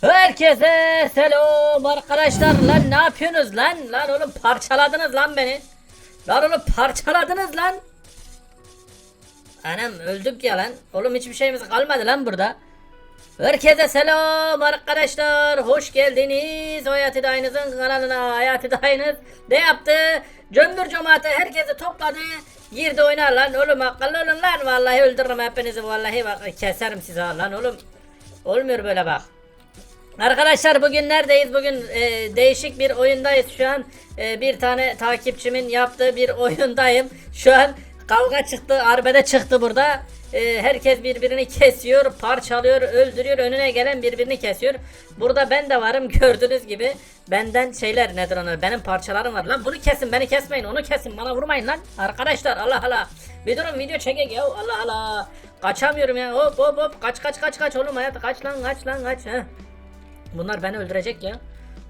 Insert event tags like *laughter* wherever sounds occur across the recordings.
Herkese selam arkadaşlar. Lan ne yapıyorsunuz lan? Lan oğlum parçaladınız lan beni. Lan oğlum parçaladınız lan. Anam öldük ya lan. Oğlum hiçbir şeyimiz kalmadı lan burada. Herkese selam arkadaşlar. Hoş geldiniz. Hayati Dayınız'ın kanalına. Hayati Dayınız ne yaptı? Cömbür cemaate herkesi topladı. Girdi oynar lan oğlum. Akıllı olun lan. Vallahi öldürürüm hepinizi. Vallahi bak keserim sizi lan oğlum. Olmuyor böyle bak Arkadaşlar bugün neredeyiz? Bugün e, değişik bir oyundayız şu an. E, bir tane takipçimin yaptığı bir *laughs* oyundayım. Şu an kavga çıktı, arbede çıktı burada. E, herkes birbirini kesiyor, parçalıyor, öldürüyor. Önüne gelen birbirini kesiyor. Burada ben de varım *laughs* gördüğünüz gibi. Benden şeyler nedir onlar? Benim parçalarım var. Lan bunu kesin, beni kesmeyin, onu kesin. Bana vurmayın lan. Arkadaşlar Allah Allah. Bir durun video çekek ya. Allah Allah. Kaçamıyorum ya. Hop hop hop. Kaç kaç kaç kaç oğlum hayat. Kaç lan kaç lan kaç. Heh. Bunlar beni öldürecek ya.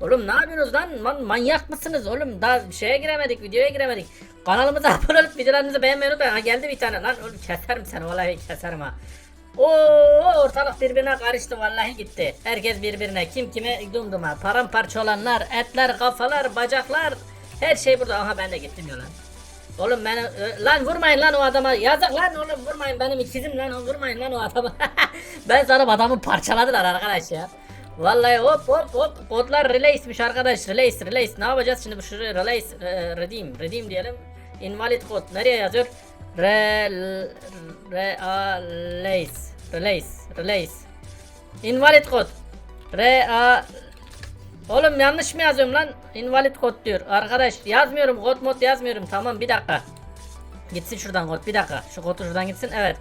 Oğlum ne yapıyorsunuz lan? Man manyak mısınız oğlum? Daha şeye giremedik, videoya giremedik. Kanalımıza *laughs* abone olup videolarınızı beğenmeyi unutmayın. Ha geldi bir tane lan. Oğlum keserim seni vallahi keserim ha. Oo ortalık birbirine karıştı vallahi gitti. Herkes birbirine kim kime dumduma. Paramparça olanlar, etler, kafalar, bacaklar. Her şey burada. Aha ben de gittim ya lan. Oğlum beni lan vurmayın lan o adama. Yazık lan oğlum vurmayın benim ikizim lan vurmayın lan o adama. *laughs* ben sanırım adamı parçaladılar arkadaş ya. Vallahi hop hop hop kodlar release'miş arkadaş release release ne yapacağız şimdi bu şuraya release e, redeem redeem diyelim invalid kod nereye yazıyor re release release release invalid kod re a Oğlum yanlış mı yazıyorum lan? Invalid kod diyor. Arkadaş yazmıyorum kod mod yazmıyorum. Tamam bir dakika. Gitsin şuradan kod bir dakika. Şu kodu şuradan gitsin. Evet.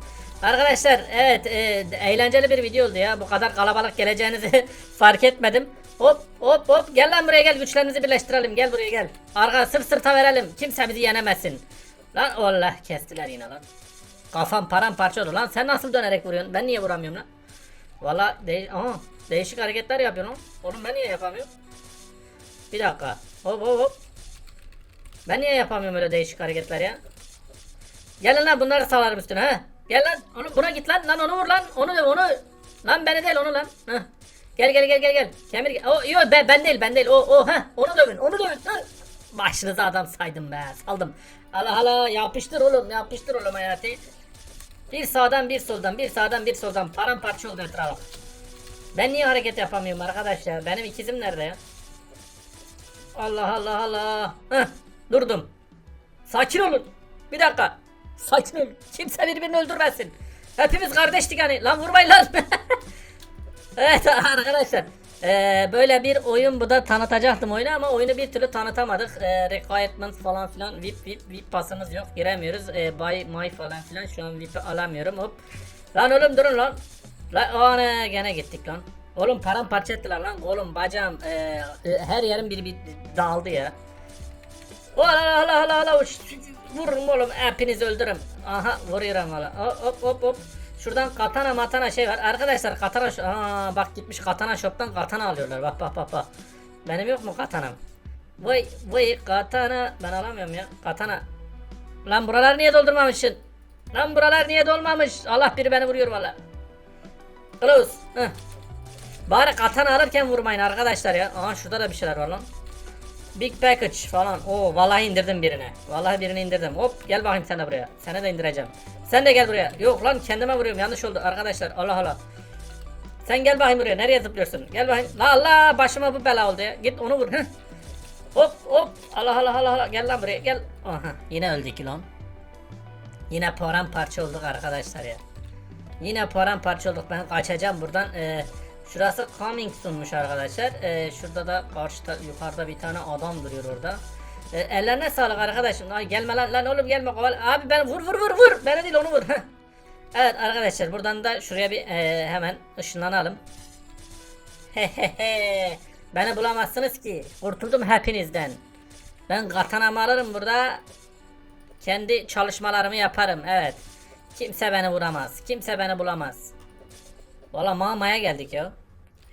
Arkadaşlar evet e, eğlenceli bir video oldu ya. Bu kadar kalabalık geleceğinizi *laughs* fark etmedim. Hop hop hop gel lan buraya gel güçlerinizi birleştirelim. Gel buraya gel. Arka sırt sırta verelim. Kimse bizi yenemesin. Lan Allah kestiler yine lan. Kafam paramparça oldu lan. Sen nasıl dönerek vuruyorsun? Ben niye vuramıyorum lan? Valla de değişik hareketler yapıyorsun oğlum. Oğlum ben niye yapamıyorum? Bir dakika. Hop hop hop. Ben niye yapamıyorum öyle değişik hareketler ya? Gelin lan bunları salarım üstüne ha. Gel lan. Onu buna git lan. Lan onu vur lan. Onu onu. Lan beni değil onu lan. Heh. Gel gel gel gel gel. Kemir. O yok ben, ben değil ben değil. O o ha. Onu dövün. Onu dövün. Lan. Başınıza adam saydım be. Saldım. Allah Allah yapıştır oğlum. Yapıştır oğlum hayatı. Bir sağdan bir soldan. Bir sağdan bir soldan. Paramparça oldu etrafı. Ben niye hareket yapamıyorum arkadaş ya? Benim ikizim nerede ya? Allah Allah Allah. Heh, durdum. Sakin olun. Bir dakika. Sakin olun. Kimse birbirini öldürmesin. Hepimiz kardeştik hani. Lan vurmayın lan. *laughs* evet arkadaşlar. Ee, böyle bir oyun bu da tanıtacaktım oyunu ama oyunu bir türlü tanıtamadık. Ee, requirements falan filan VIP VIP VIP pasımız yok giremiyoruz. Ee, buy my falan filan şu an VIP'i alamıyorum hop. Lan oğlum durun lan. Lan ana gene gittik lan. Oğlum paramparça ettiler lan. Oğlum bacağım ee, e, her yerim bir, bir dağıldı ya. Allah Allah Allah Allah uç. Vurun oğlum hepinizi öldürürüm. Aha vuruyorum valla. Hop hop hop hop. Şuradan katana matana şey var. Arkadaşlar katana Aa bak gitmiş katana shop'tan katana alıyorlar. Bak bak bak bak. Benim yok mu katanam? Vay vay katana. Ben alamıyorum ya. Katana. Lan buralar niye doldurmamışsın? Lan buralar niye dolmamış? Allah biri beni vuruyor valla. Close. Heh. Bari katana alırken vurmayın arkadaşlar ya. Aha şurada da bir şeyler var lan. Big package falan. Oo vallahi indirdim birini. Vallahi birini indirdim. Hop gel bakayım sen de buraya. Seni de indireceğim. Sen de gel buraya. Yok lan kendime vuruyorum. Yanlış oldu arkadaşlar. Allah Allah. Sen gel bakayım buraya. Nereye zıplıyorsun? Gel bakayım. La Allah başıma bu bela oldu ya. Git onu vur. Heh. Hop hop. Allah Allah Allah Allah. Gel lan buraya gel. Aha yine öldük lan. Yine paramparça olduk arkadaşlar ya. Yine paramparça olduk. Ben kaçacağım buradan. Ee, şurası coming sunmuş arkadaşlar. Ee, şurada da karşıda yukarıda bir tane adam duruyor orada. Ee, ellerine sağlık arkadaşım. Ay gelme lan, lan oğlum gelme. Abi ben vur vur vur vur. Beni değil onu vur. Evet arkadaşlar buradan da şuraya bir e, hemen ışınlanalım. Hehehe. Beni bulamazsınız ki. Kurtuldum hepinizden. Ben katanamı alırım burada. Kendi çalışmalarımı yaparım. Evet. Kimse beni vuramaz. Kimse beni bulamaz. Valla mamaya geldik ya.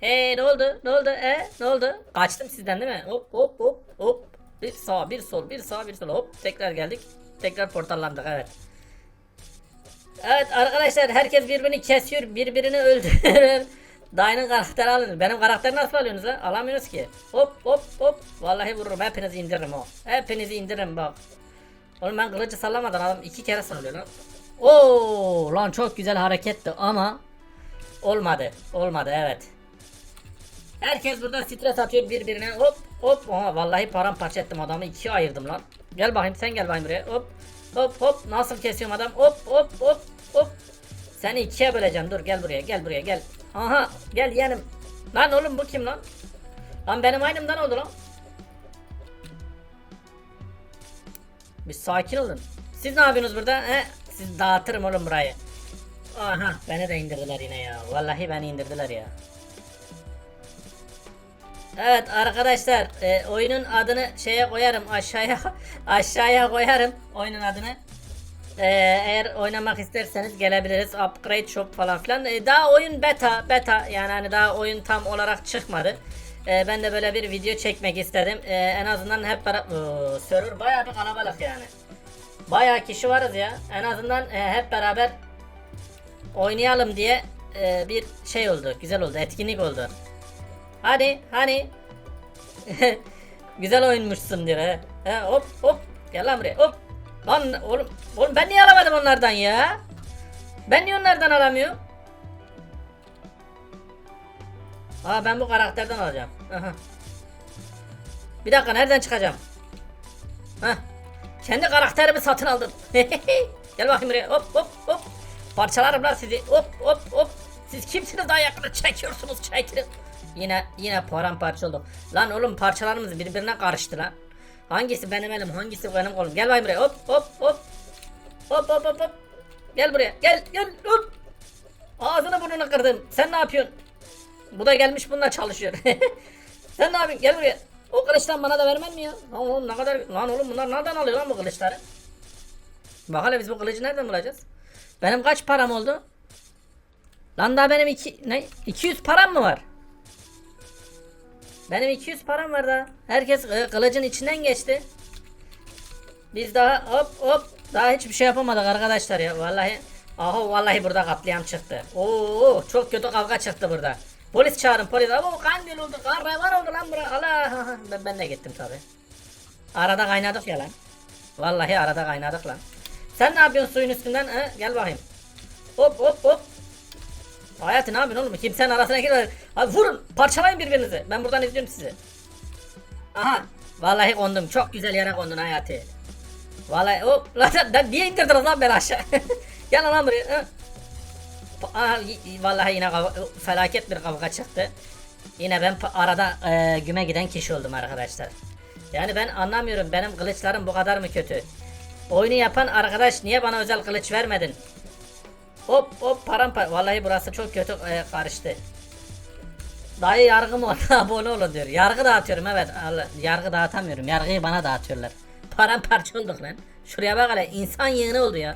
Hey ne oldu? Ne oldu? E ne oldu? Kaçtım sizden değil mi? Hop hop hop hop. Bir sağ bir sol bir sağ bir sol hop. Tekrar geldik. Tekrar portallandık evet. Evet arkadaşlar herkes birbirini kesiyor. Birbirini öldürüyor. *laughs* Dayının karakteri alın. Benim karakteri nasıl alıyorsunuz lan? Alamıyoruz ki. Hop hop hop. Vallahi vururum. Hepinizi indiririm o. Hepinizi indiririm bak. Oğlum ben kılıcı sallamadan adam iki kere sallıyor lan. Oo lan çok güzel hareketti ama olmadı. Olmadı evet. Herkes burada stres atıyor birbirine. Hop hop. Aha vallahi paramparça ettim adamı. ikiye ayırdım lan. Gel bakayım sen gel bakayım buraya. Hop hop hop. Nasıl kesiyorum adam? Hop hop hop hop. Seni ikiye böleceğim. Dur gel buraya gel buraya gel. Aha gel yeğenim. Lan oğlum bu kim lan? Lan benim aynımdan oldu lan. Bir sakin olun. Siz ne yapıyorsunuz burada? He? Siz dağıtırım oğlum burayı. Aha beni de indirdiler yine ya. Vallahi beni indirdiler ya. Evet arkadaşlar e, oyunun adını şeye koyarım aşağıya *laughs* aşağıya koyarım oyunun adını. E, eğer oynamak isterseniz gelebiliriz upgrade shop falan filan. E, daha oyun beta beta yani hani daha oyun tam olarak çıkmadı. E, ben de böyle bir video çekmek istedim. E, en azından hep beraber server bayağı bir kalabalık yani. Bayağı kişi varız ya. En azından e, hep beraber oynayalım diye e, bir şey oldu. Güzel oldu. Etkinlik oldu. Hadi hani. *laughs* Güzel oyunmuşsun diyor he. he. Hop hop. Gel lan buraya hop. Lan oğlum, oğlum ben niye alamadım onlardan ya? Ben niye onlardan alamıyorum? Aa ben bu karakterden alacağım. Aha. Bir dakika nereden çıkacağım? Hah. Kendi karakterimi satın aldım. *laughs* Gel bakayım buraya. Hop hop hop. Parçalarım lan sizi. Hop hop hop. Siz kimsiniz daha yakını çekiyorsunuz çekin. Yine yine paramparça olduk. Lan oğlum parçalarımız birbirine karıştı lan. Hangisi benim elim hangisi benim kolum. Gel buraya. Hop hop hop. Hop hop hop hop. Gel buraya. Gel gel hop. Ağzını burnunu kırdım. Sen ne yapıyorsun? Bu da gelmiş bununla çalışıyor. *laughs* Sen ne yapıyorsun? Gel buraya. O kılıçtan bana da vermen mi ya? Lan oğlum ne kadar... Lan oğlum bunlar nereden alıyor lan bu kılıçları? Bak hele biz bu kılıcı nereden bulacağız? Benim kaç param oldu? Lan daha benim iki... Ne? 200 param mı var? Benim 200 param var daha. Herkes e, kılıcın içinden geçti. Biz daha hop hop daha hiçbir şey yapamadık arkadaşlar ya vallahi. Aha vallahi burada katliam çıktı. Oo çok kötü kavga çıktı burada. Polis çağırın polis. Ama kan göl oldu. Kan revan oldu lan bura. Allah. Ben, ben de gittim tabi. Arada kaynadık ya lan. Vallahi arada kaynadık lan. Sen ne yapıyorsun suyun üstünden? He? Gel bakayım. Hop hop hop. Hayatı ne yapıyorsun oğlum? Kimsenin arasına girme. Abi vurun. Parçalayın birbirinizi. Ben buradan izliyorum sizi. Aha. Vallahi kondum. Çok güzel yere kondun Hayati. Vallahi hop. *laughs* Lan lan niye indirdiniz lan beni aşağı? *laughs* Gel lan buraya. Aha, vallahi yine kavga- felaket bir kavga çıktı. Yine ben arada e, güme giden kişi oldum arkadaşlar. Yani ben anlamıyorum benim kılıçlarım bu kadar mı kötü? Oyunu yapan arkadaş niye bana özel kılıç vermedin? Hop hop parampa. Vallahi burası çok kötü e, karıştı. Dayı yargı mı? *laughs* Abone olun diyor. Yargı dağıtıyorum evet. Yargı dağıtamıyorum. Yargıyı bana dağıtıyorlar. *laughs* Paramparça olduk lan. Şuraya bak hele insan yığını oldu ya.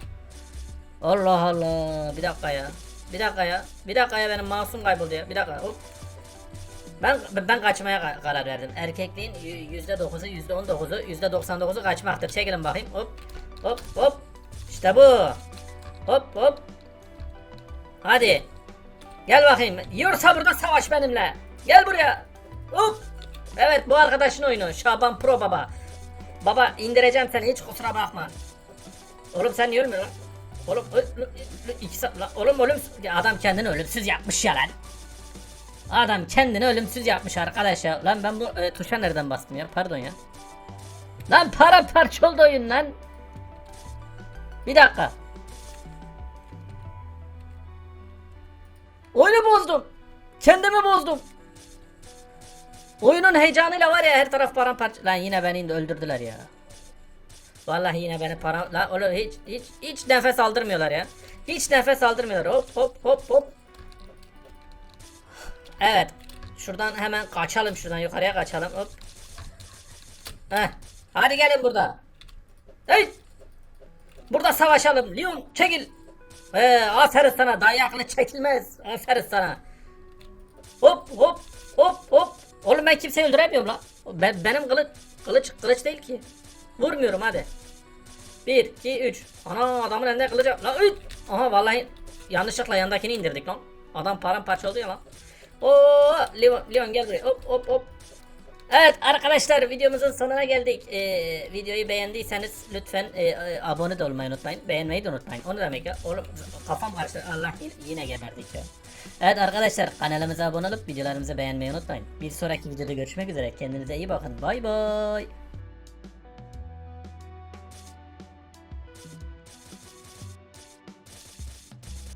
Allah Allah. Bir dakika ya. Bir dakika ya. Bir dakika ya benim masum kayboldu ya. Bir dakika. Hop. Ben ben kaçmaya ka- karar verdim. Erkekliğin y- yüzde dokuzu, yüzde on dokuzu, yüzde doksan dokuzu kaçmaktır. Çekilin bakayım. Hop. Hop hop. İşte bu. Hop hop. Hadi. Gel bakayım. Yiyorsa burada savaş benimle. Gel buraya. Hop. Evet bu arkadaşın oyunu. Şaban Pro baba. Baba indireceğim seni hiç kusura bakma. Oğlum sen ölmüyorsun lan? Oğlum iki oğlum ya adam kendini ölümsüz yapmış ya lan. Adam kendini ölümsüz yapmış arkadaş ya. Lan ben bu e, tuşa nereden bastım ya? Pardon ya. Lan para parça oldu oyun lan. Bir dakika. Oyunu bozdum. Kendimi bozdum. Oyunun heyecanıyla var ya her taraf paramparça. Lan yine beni öldürdüler ya. Vallahi yine beni para... Lan oğlum hiç, hiç, hiç nefes aldırmıyorlar ya. Hiç nefes aldırmıyorlar. Hop hop hop hop. Evet. Şuradan hemen kaçalım şuradan yukarıya kaçalım. Hop. Heh. Hadi gelin burada. Hey. Burada savaşalım. Leon çekil. Ee, aferin sana dayaklı çekilmez. Aferin sana. Hop hop hop hop. Oğlum ben kimseyi öldüremiyorum lan. Ben, benim kılıç, kılıç kılıç değil ki. Vurmuyorum hadi. 1 2 3. Ana adamın elinde kılıcı. Lan 3. Aha vallahi yanlışlıkla yandakini indirdik lan. Adam paramparça oldu ya lan. Oo, Leon, Leon gel buraya. Hop hop hop. Evet arkadaşlar videomuzun sonuna geldik. Ee, videoyu beğendiyseniz lütfen e, e, abone de olmayı unutmayın. Beğenmeyi de unutmayın. Onu demek ya. Oğlum kafam karıştı. Allah yine geberdik ya. Evet arkadaşlar kanalımıza abone olup videolarımızı beğenmeyi unutmayın. Bir sonraki videoda görüşmek üzere. Kendinize iyi bakın. Bay bay.